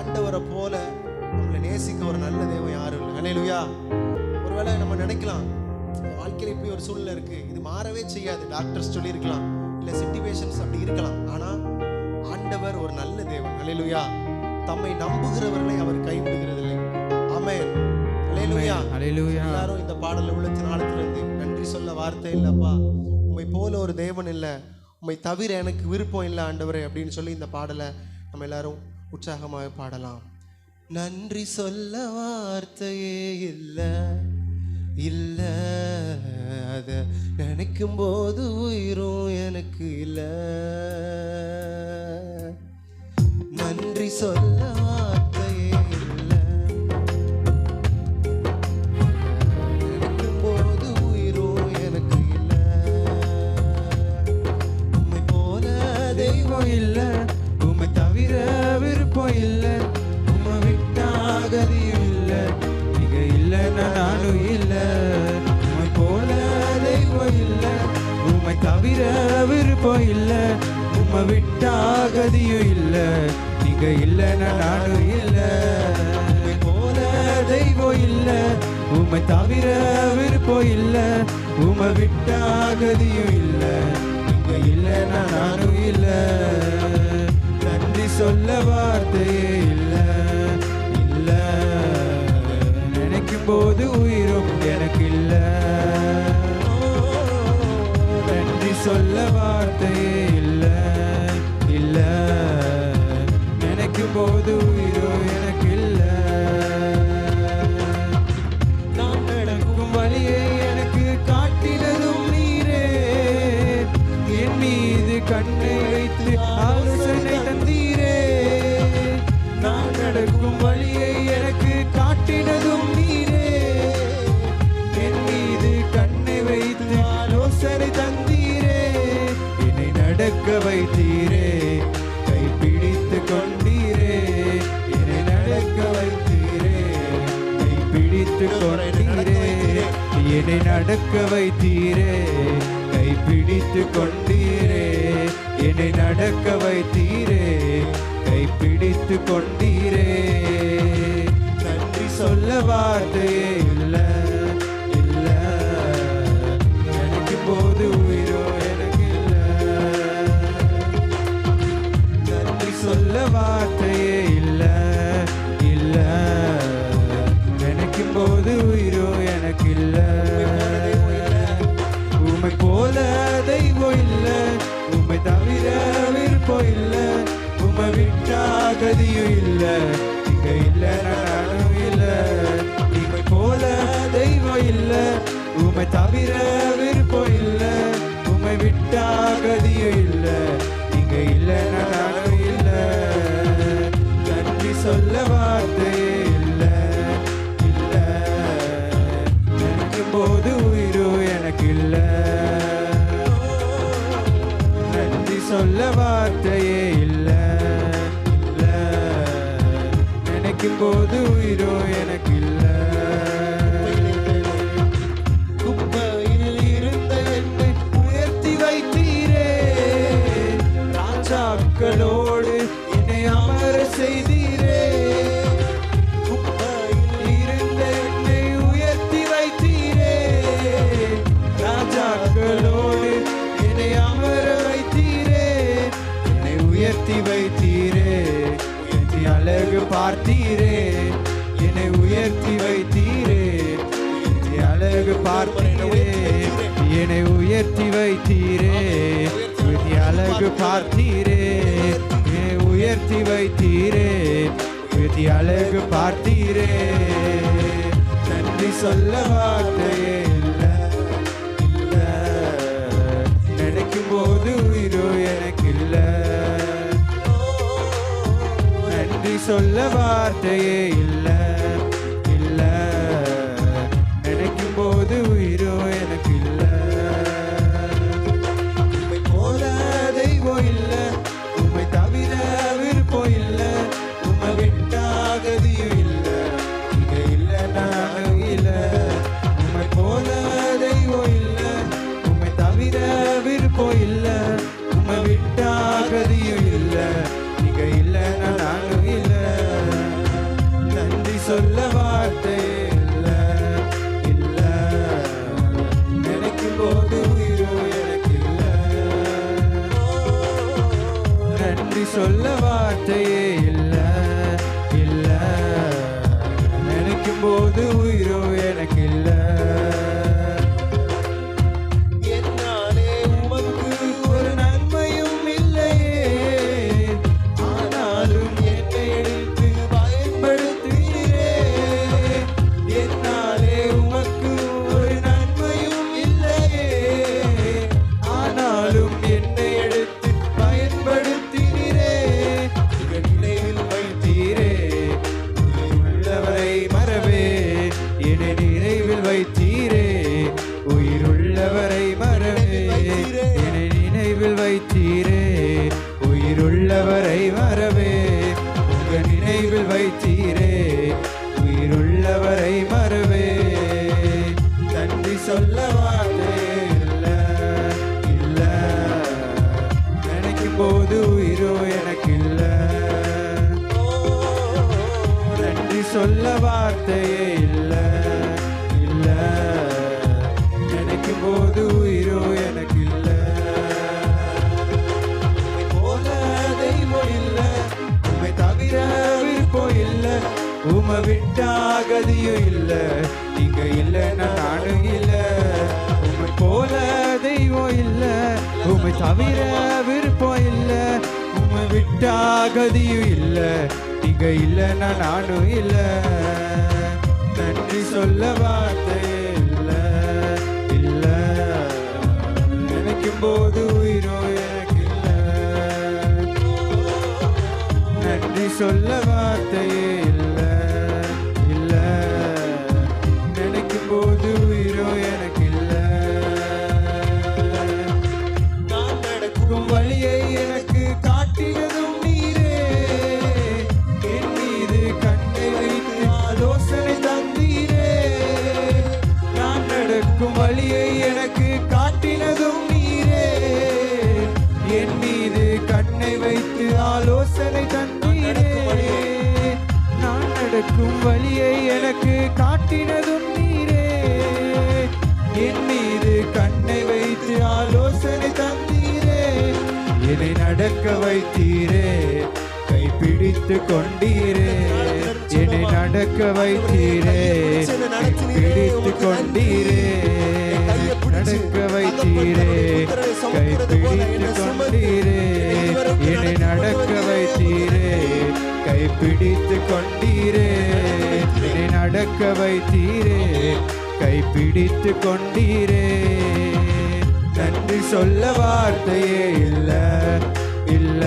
ஆண்டவரை போல நம்மளை நேசிக்க ஒரு நல்ல தெய்வம் யாரும் இல்லை? ஹalleluya ஒருவேளை நம்ம நினைக்கலாம் வாழ்க்கையில இப்படி ஒரு சூழ்நிலை இருக்கு. இது மாறவே செய்யாது. டாக்டர்ஸ் சொல்லியிருக்கலாம். இல்லை சிச்சுவேஷன்ஸ் அப்படி இருக்கலாம். ஆனா ஆண்டவர் ஒரு நல்ல தேவன். ஹalleluya தம்மை நம்புகிறவர்களை அவர் கைவிடுகிறதில்லை. ஆமென் ஹalleluya ஹalleluya எல்லாரும் இந்த பாடல உள்ள நாளத்திலிருந்து நன்றி சொல்ல வார்த்தை இல்லப்பா. உண்மை போல ஒரு தேவன் இல்லை. உண்மை தவிர எனக்கு விருப்பம் இல்லை ஆண்டவரே அப்படின்னு சொல்லி இந்த பாடலை நம்ம எல்லாரும் உற்சாகமாக பாடலாம். நன்றி சொல்ல வார்த்தையே இல்லை இல்லை அதை நினைக்கும் போது உயிரும் எனக்கு இல்லை. நன்றி சொல்ல வார்த்தை நீங்க இல்லைன்னா நானும் இல்ல. உண்மை போல தெய்வம் இல்ல. உம்மை தவிர விருப்பம் இல்ல. உமை விட்டாகதியும் இல்ல. நீங்க இல்லைன்னா நானும் இல்ல. நன்றி சொல்ல வார்த்தையே இல்ல. இல்ல. நினைக்கும் போது உயிரும் எனக்கு இல்ல. நன்றி சொல்ல வார்த்தையே ஆலோசனை தந்தீரே என்னை நடக்க வைத்தீரே கைப்பிடித்து கொண்டீரே என்னை நடக்க வைத்தீரே கைப்பிடித்து கொண்டீரே என்னை நடக்க வைத்தீரே கைப்பிடித்து கொண்டீரே என்னை நடக்க வைத்தீரே கைப்பிடித்து கொண்டீரே. நன்றி சொல்ல வார்த்தையே. இல்ல உமை விட்டா கதியும் இல்ல இங்க இல்ல நானும் இல்ல. நீங்க போல தெய்வம் இல்ல உமை தவிர விருப்பம் இல்ல. உமை விட்டா கதியும் இல்ல இங்க இல்ல நானும் இல்ல. நன்றி சொல்ல வார்த்தையே இல்ல இல்ல. நினைக்கும் போது உயிரோ எனக்கு இல்ல. சொல்ல வார்த்தையே இல்லை நினைக்கும் போது உயிரோ எனக்கு பார்த்தீரே. என்னை உயர்த்தி வைத்தீரே. அழகு பார்த்தீரே. என்னை உயர்த்தி வைத்தீரே. அழகு பார்த்தீரே. என்னை உயர்த்தி வைத்தீரே. விதி அழகு பார்த்தீரே. நன்றி சொல்ல வார்த்தையே இல்லை. நினைக்கும் போது உயிரோ சொல்ல வார்த்தையே இல்லை. சொல்ல வார்த்தையே இல்ல இல்ல. நினைக்கும் போது உயிரோ எனக்கு இல்லை. சொல்ல வார்த்தை இல்லை இல்ல. நினைக்கும் போது உயிரோ எனக்கு இல்ல நன்றி சொல்ல வார்த்தையே இல்ல இல்ல. நினைக்கும் போது உயிரோ எனக்கு இல்ல போல தெய்வம் இல்ல உம்மை தவிர விருப்பம் இல்லை. உமை விட்டாகதியும் இல்லை. நீங்க இல்லைன்னா நானும் இல்ல. உம்மை போல தெய்வம் இல்ல உம்மை தவிர விருப்பம் இல்ல. உம்மை விட்டாகதியும் இல்ல நீங்க இல்லைன்னா நானும் இல்ல. நன்றி சொல்ல வார்த்தை இல்ல இல்ல. நினைக்கும் போது உயிரோ எனக்கு இல்ல நன்றி சொல்ல வார்த்தையே நடக்கும் வழியை எனக்கு காட்டினதும் நீரே. என் மீது கண்ணை வைத்து ஆலோசனை தந்தீரே. என்னை நடக்க வைத்தீரே. கைப்பிடித்து கொண்டீரே. என்னை நடக்க வைத்தீரே. கைப்பிடித்து கொண்டீரே. வைத்தீரே. கைப்பிடித்து கொண்டீரே. நன்றி சொல்ல வார்த்தையே இல்ல இல்ல.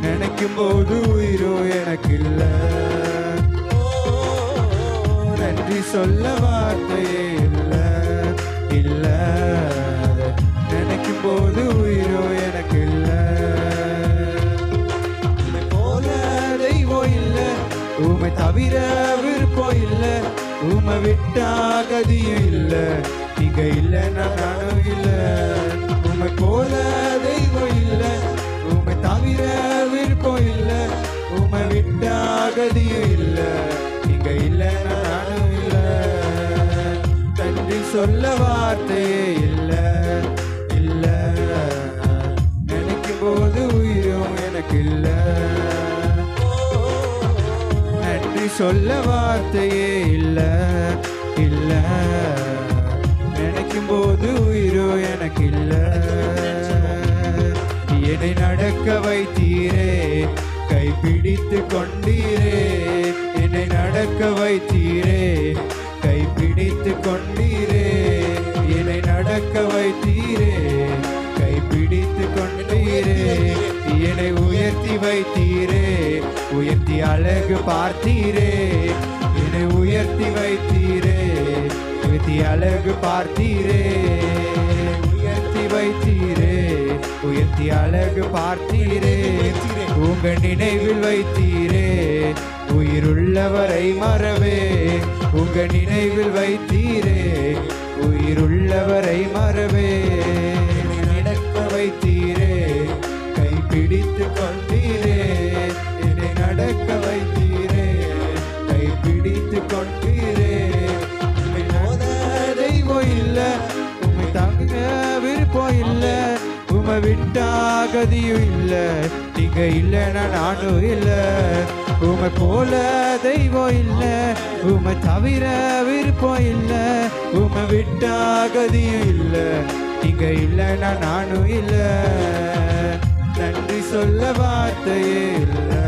நினைக்கும் போது உயிரோ எனக்கு இல்ல நன்றி சொல்ல வார்த்தையே இல்ல இல்ல. நினைக்கும் போது உயிரோ எனக்கு இல்ல போல தெய்வம் இல்ல உமை தவிர உமை விட்டா கதியும் இல்ல நீங்க இல்லைன்னா நானும் இல்ல. உண்மை போல தெய்வம் இல்ல உண்மை தவிர விருப்பம் இல்ல. உண்மை விட்டா கதியும் இல்ல நீங்க இல்லைன்னா நானும் இல்ல. நன்றி சொல்ல வார்த்தையே இல்ல இல்ல. நினைக்கும் போது உயிரும் எனக்கு இல்லை. சொல்ல வார்த்தையே இல்ல இல்ல. நினைக்கும் போது உயிரோ எனக்கு இல்ல என்னை நடக்க வைத்தீரே கைப்பிடித்து கொண்டீரே. என்னை நடக்க வைத்தீரே வைத்தீரே. உயர்த்தி அழகு பார்த்தீரே. என்னை உயர்த்தி வைத்தீரே. உயர்த்தி அழகு பார்த்தீரே. உயர்த்தி வைத்தீரே. உயர்த்தி அழகு பார்த்தீரே. உங்க நினைவில் வைத்தீரே. உயிருள்ளவரை மறவே. உங்க நினைவில் வைத்தீரே. உயிருள்ளவரை மறவே. நடக்க வைத்தீரே. கைப்பிடித்து கொண்டீரே என்னை நடக்க வைத்தீரே. கை பிடித்து கொண்டீரே. உண்மை போல தெய்வம் இல்ல உண்மை தங்க விருப்பம் இல்ல உமை விட்டா கதியும் இல்ல நீங்க இல்லைன்னா நானும் இல்ல. உமை போல தெய்வம் இல்ல உமை தவிர விருப்பம் இல்ல உமை விட்டா கதியும் இல்ல நீங்க இல்லைன்னா நானும் இல்ல. நன்றி சொல்ல வார்த்தையே இல்லை.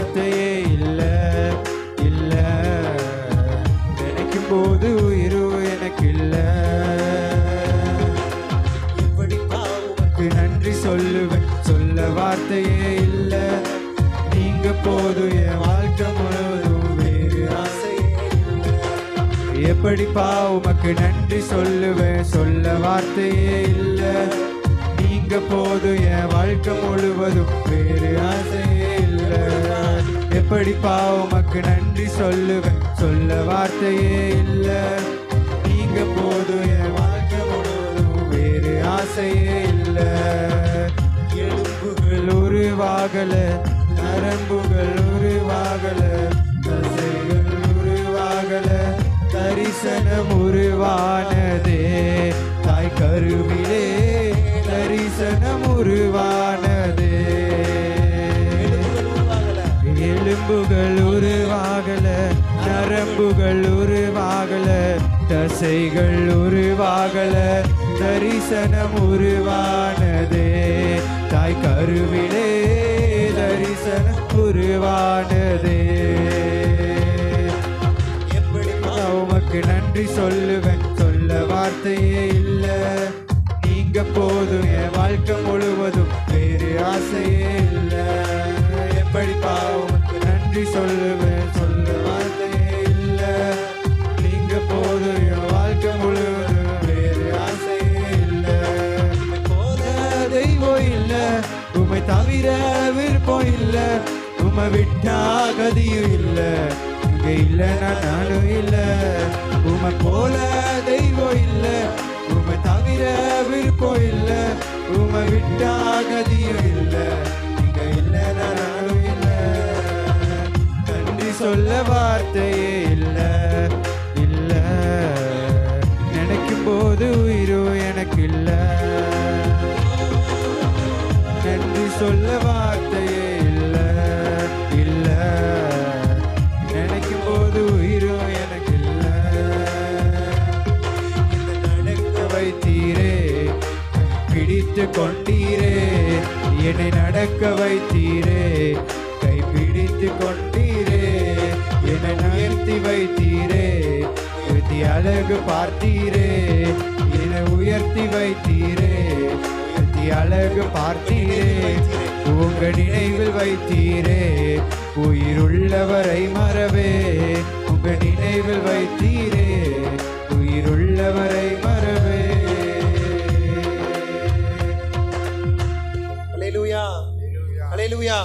வார்த்தையே இல்லை இல்லை. நினைக்கும் போது உயிரு எனக்கு இல்லை. இப்படி உமக்கு நன்றி சொல்லுவேன் சொல்ல வார்த்தையே இல்லை. நீங்க போது என் வாழ்க்கை முழுவதும் வேறு ஆசை எப்படி எப்படிப்பா உமக்கு நன்றி சொல்லுவேன் சொல்ல வார்த்தையே இல்லை. நீங்க போது என் வாழ்க்கை முழுவதும் வேறு ஆசையே எப்படிப்பா உமக்கு நன்றி சொல்லுவேன்? சொல்ல வார்த்தையே இல்ல. நீங்க போதும் என் வாழ்க்கை முழுவதும் வேறு ஆசையே இல்ல. எலும்புகள் உருவாகல நரம்புகள் உருவாகல. கருவுகள் உருவாகல தசைகள் உருவாகல தரிசனம் உருவானதே. தாய் கருவிலே தரிசனம் உருவானதே. உமக்கு நன்றி சொல்லுவேன்? சொல்ல வார்த்தையே இல்ல. நீங்க போதும் என் வாழ்க்கை முழுவதும் வேறு ஆசையே இல்ல. எப்படி பாவம் நன்றி சொல்லுவேன்? இல்ல உமை தவிர விருப்பம் இல்ல உமை விட்டா கதியும் இல்ல. இங்க இல்ல நானும் இல்ல. உமை போல தெய்வம் இல்ல. உமை தவிர விருப்பம் இல்ல உமை விட்டா கதியும் இல்ல. இங்க இல்ல நானும் இல்ல. நன்றி சொல்ல வார்த்தையே இல்லை. சொல்ல வார்த்தையே இல்ல இல்ல. நினைக்கும் போது உயிரும் எனக்கு இல்ல. நடக்க வைத்தீரே பிடித்து கொண்டீரே. என்னை நடக்க வைத்தீரே கை பிடித்து கொண்டீரே. என்னை உயர்த்தி வைத்தீரே உயர்த்தி அழகு பார்த்தீரே. என்னை உயர்த்தி வைத்தீரே. அழகு பார்த்தீரே உங்க நினைவில் வைத்தீரே உயிருள்ளவரை மறவே உங்க நினைவில் வைத்தீரே உயிருள்ளவரை மறவே. அலையிலுயா அலையிலுயா